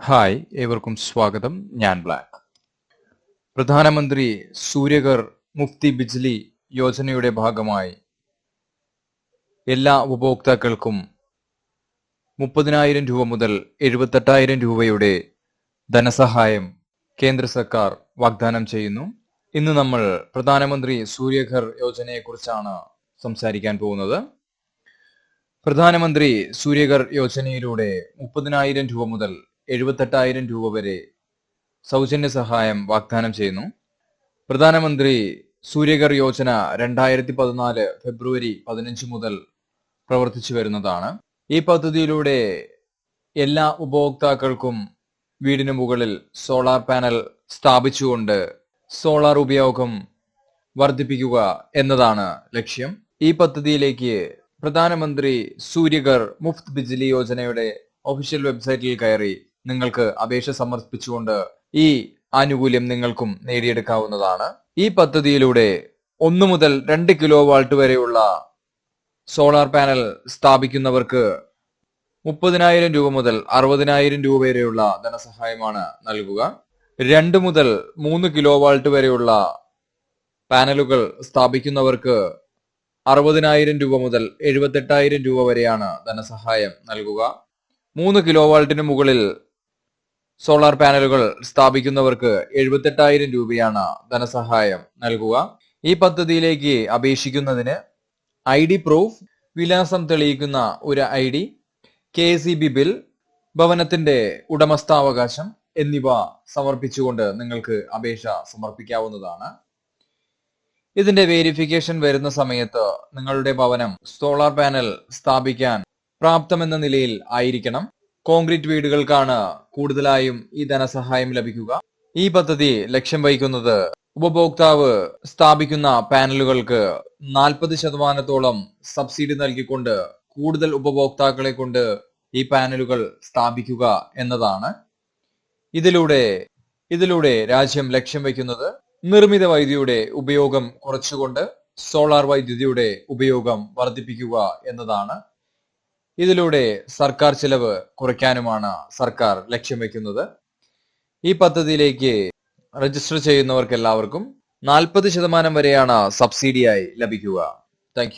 Hi ഏവർക്കും സ്വാഗതം. ഞാൻ ബ്ലാക്ക്. പ്രധാനമന്ത്രി സൂര്യകർ മുഫ്തി ബിജ്ലി യോജനയുടെ ഭാഗമായി എല്ലാ ഉപഭോക്താക്കൾക്കും മുപ്പതിനായിരം രൂപ മുതൽ എഴുപത്തെട്ടായിരം രൂപയുടെ ധനസഹായം കേന്ദ്ര സർക്കാർ വാഗ്ദാനം ചെയ്യുന്നു. ഇന്ന് നമ്മൾ പ്രധാനമന്ത്രി സൂര്യഘർ യോജനയെക്കുറിച്ചാണ് സംസാരിക്കാൻ പോകുന്നത്. പ്രധാനമന്ത്രി സൂര്യഘർ യോജനയിലൂടെ മുപ്പതിനായിരം രൂപ മുതൽ എഴുപത്തെട്ടായിരം രൂപ വരെ സൗജന്യ സഹായം വാഗ്ദാനം ചെയ്യുന്നു. പ്രധാനമന്ത്രി സൂര്യഗർ യോജന രണ്ടായിരത്തി പതിനാല് ഫെബ്രുവരി പതിനഞ്ച് മുതൽ പ്രവർത്തിച്ചു വരുന്നതാണ്. ഈ പദ്ധതിയിലൂടെ എല്ലാ ഉപഭോക്താക്കൾക്കും വീടിന് മുകളിൽ സോളാർ പാനൽ സ്ഥാപിച്ചുകൊണ്ട് സോളാർ ഉപയോഗം വർദ്ധിപ്പിക്കുക എന്നതാണ് ലക്ഷ്യം. ഈ പദ്ധതിയിലേക്ക് പ്രധാനമന്ത്രി സൂര്യഗർ മുഫ്ത് ബിജ്ലി യോജനയുടെ ഒഫീഷ്യൽ വെബ്സൈറ്റിൽ കയറി നിങ്ങൾക്ക് അപേക്ഷ സമർപ്പിച്ചുകൊണ്ട് ഈ ആനുകൂല്യം നിങ്ങൾക്കും നേടിയെടുക്കാവുന്നതാണ്. ഈ പദ്ധതിയിലൂടെ ഒന്നു മുതൽ രണ്ട് കിലോ വാൾട്ട് വരെയുള്ള സോളാർ പാനൽ സ്ഥാപിക്കുന്നവർക്ക് മുപ്പതിനായിരം രൂപ മുതൽ അറുപതിനായിരം രൂപ വരെയുള്ള ധനസഹായമാണ് നൽകുക. രണ്ട് മുതൽ മൂന്ന് കിലോ വാൾട്ട് വരെയുള്ള പാനലുകൾ സ്ഥാപിക്കുന്നവർക്ക് അറുപതിനായിരം രൂപ മുതൽ എഴുപത്തെട്ടായിരം രൂപ വരെയാണ് ധനസഹായം നൽകുക. മൂന്ന് കിലോ വാൾട്ടിന് മുകളിൽ സോളാർ പാനലുകൾ സ്ഥാപിക്കുന്നവർക്ക് എഴുപത്തെട്ടായിരം രൂപയാണ് ധനസഹായം നൽകുക. ഈ പദ്ധതിയിലേക്ക് അപേക്ഷിക്കുന്നതിന് ഐ ഡി പ്രൂഫ് വിലാസം തെളിയിക്കുന്ന ഒരു I D K C B bill ഭവനത്തിന്റെ ഉടമസ്ഥാവകാശം എന്നിവ സമർപ്പിച്ചുകൊണ്ട് നിങ്ങൾക്ക് അപേക്ഷ സമർപ്പിക്കാവുന്നതാണ്. ഇതിന്റെ വേരിഫിക്കേഷൻ വരുന്ന സമയത്ത് നിങ്ങളുടെ ഭവനം സോളാർ പാനൽ സ്ഥാപിക്കാൻ പ്രാപ്തമെന്ന നിലയിൽ ആയിരിക്കണം. കോൺക്രീറ്റ് വീടുകൾക്കാണ് കൂടുതലായും ഈ ധനസഹായം ലഭിക്കുക. ഈ പദ്ധതി ലക്ഷ്യം വഹിക്കുന്നത് ഉപഭോക്താവ് സ്ഥാപിക്കുന്ന പാനലുകൾക്ക് നാൽപ്പത് ശതമാനത്തോളം സബ്സിഡി നൽകിക്കൊണ്ട് കൂടുതൽ ഉപഭോക്താക്കളെ കൊണ്ട് ഈ പാനലുകൾ സ്ഥാപിക്കുക എന്നതാണ്. ഇതിലൂടെ ഇതിലൂടെ രാജ്യം ലക്ഷ്യം വയ്ക്കുന്നത് നിർമ്മിത വൈദ്യുതിയുടെ ഉപയോഗം കുറച്ചുകൊണ്ട് സോളാർ വൈദ്യുതിയുടെ ഉപയോഗം വർദ്ധിപ്പിക്കുക എന്നതാണ്. ഇതിലൂടെ സർക്കാർ ചിലവ് കുറയ്ക്കാനുമാണ് സർക്കാർ ലക്ഷ്യം വെക്കുന്നത്. ഈ പദ്ധതിയിലേക്ക് രജിസ്റ്റർ ചെയ്യുന്നവർക്ക് എല്ലാവർക്കും നാൽപ്പത് ശതമാനം വരെയാണ് സബ്സിഡിയായി ലഭിക്കുക. താങ്ക്